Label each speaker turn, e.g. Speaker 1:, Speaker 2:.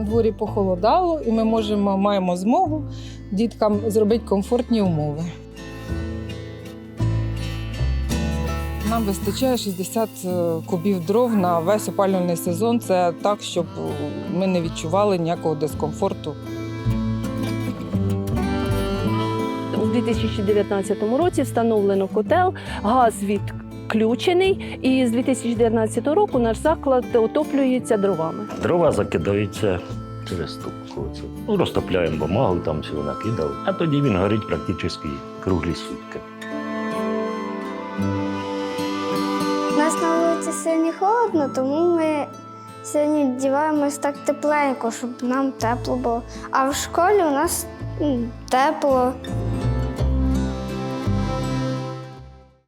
Speaker 1: дворі похолодало, і ми можемо маємо змогу діткам зробити комфортні умови. Нам вистачає 60 кубів дров на весь опалювальний сезон. Це так, щоб е, ми не відчували ніякого дискомфорту.
Speaker 2: У 2019 році встановлено котел, газ відключений, і з 2019 року наш заклад отоплюється дровами.
Speaker 3: Дрова закидаються через трубку. Це, Ну, розтопляємо бумагу, там всього накидав, а тоді він горить практично круглі сутки.
Speaker 4: У нас на вулиці сьогодні холодно, тому ми сьогодні вдіваємось так тепленько, щоб нам тепло було. А в школі у нас тепло.